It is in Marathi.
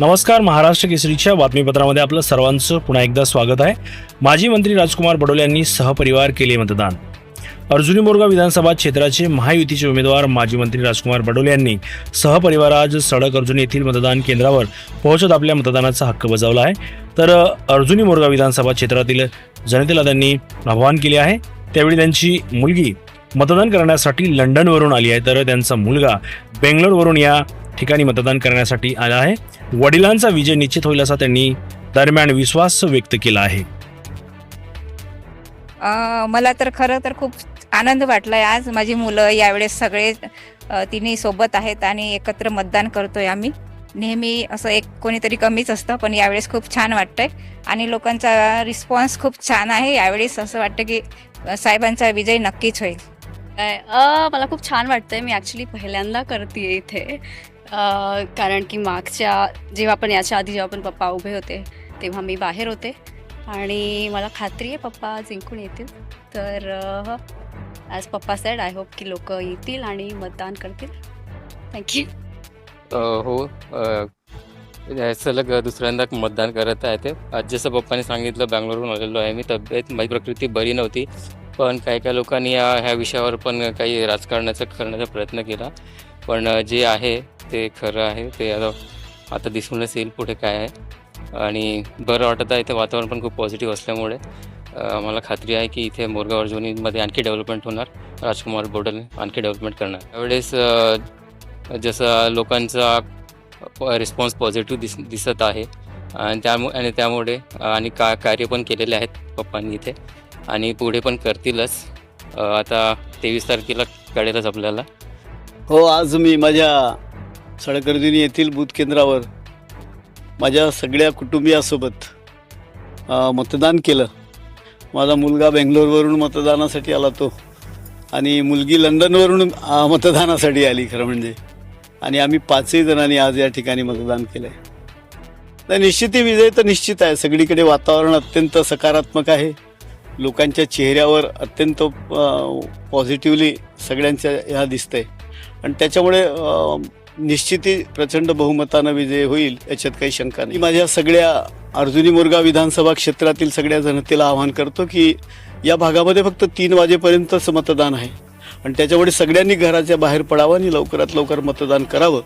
नमस्कार महाराष्ट्र केसरीच्या बातमीपत्रामध्ये आपलं सर्वांचं पुन्हा एकदा स्वागत आहे. माजी मंत्री राजकुमार बडोले यांनी सहपरिवार केले मतदान. अर्जुनी मोरगा विधानसभा क्षेत्राचे महायुतीचे उमेदवार माजी मंत्री राजकुमार बडोले यांनी सहपरिवार आज सडक अर्जुनी येथील मतदान केंद्रावर पोहोचत आपल्या मतदानाचा हक्क बजावला आहे. तर अर्जुनी मोरगा विधानसभा क्षेत्रातील जनतेला त्यांनी आवाहन केले आहे. त्यावेळी त्यांची मुलगी मतदान करण्यासाठी लंडनवरून आली आहे. तर त्यांचा मुलगा बेंगलोरवरून या ठिकाणी मतदान करण्यासाठी आला आहे. वडिलांचा विजय निश्चित होईल असा त्यांनी दरम्यान विश्वास व्यक्त केला आहे. मला तर खरं तर खूप आनंद वाटलाय. आज माझी मुलं यावेळेस सगळे तिन्ही सोबत आहेत आणि एकत्र मतदान करतोय आम्ही. नेहमी असं एक कोणीतरी कमीच असतं पण यावेळेस खूप छान वाटतंय. आणि लोकांचा रिस्पॉन्स खूप छान आहे. यावेळेस असं वाटतं की साहेबांचा विजय नक्कीच होईल. काय मला खूप छान वाटतंय. मी ॲक्च्युली पहिल्यांदा करते इथे. कारण की मागच्या जेव्हा पण याच्या आधी जेव्हा पण पप्पा उभे होते तेव्हा मी बाहेर होते. आणि मला खात्री आहे पप्पा जिंकून येतील. तर ॲज पप्पा सेड आय होप की लोक येतील आणि मतदान करतील. थँक्यू हो. सलग दुसऱ्यांदा मतदान करत आहे ते. आज जसं पप्पाने सांगितलं बँगलोरहून आलेलो आहे मी. तब्येत माझी प्रकृती बरी नव्हती. पण काही काही लोकांनी या ह्या विषयावर पण काही राजकारणाचा करण्याचा प्रयत्न केला. पण जे आहे ते खरं आहे. ते आता दिसूनच येईल पुढे काय आहे. आणि बरं वाटत आहे इथे वातावरण पण खूप पॉझिटिव्ह असल्यामुळे. मला खात्री आहे की इथे मोरगाव अर्जुनीमध्ये आणखी डेव्हलपमेंट होणार. राजकुमार बोडल आणखी डेव्हलपमेंट करणार. त्यावेळेस जसं लोकांचा रिस्पॉन्स पॉझिटिव्ह दिस दिसत आहे. आणि त्यामुळे आणि त्यामुळे आणि का कार्य पण केलेले आहेत पप्पांनी इथे. आणि पुढे पण करतीलच. आता तेवीस तारखेला कळेलच आपल्याला. हो आज मी माझ्या सडकर्दिनी येथील बूथ केंद्रावर माझ्या सगळ्या कुटुंबियासोबत मतदान केलं. माझा मुलगा बेंगलोरवरून मतदानासाठी आला तो आणि मुलगी लंडनवरून मतदानासाठी आली खरं म्हणजे. आणि आम्ही पाचही जणांनी आज या ठिकाणी मतदान केलं आहे तर निश्चिती विजय तर निश्चित आहे. सगळीकडे वातावरण अत्यंत सकारात्मक आहे. लोकांच्या चेहऱ्यावर अत्यंत पॉझिटिव्हली सगळ्यांच्या ह्या दिसतंय. आणि त्याच्यामुळे निश्चिती प्रचंड बहुमतानं विजय होईल याच्यात काही शंका नाही. माझ्या सगळ्या अर्जुनी मुर्गा विधानसभा क्षेत्रातील सगळ्या जनतेला आवाहन करतो की या भागामध्ये फक्त तीन वाजेपर्यंतच मतदान आहे. आणि त्याच्यामुळे सगळ्यांनी घराच्या बाहेर पडावं आणि लवकरात लवकर मतदान करावं.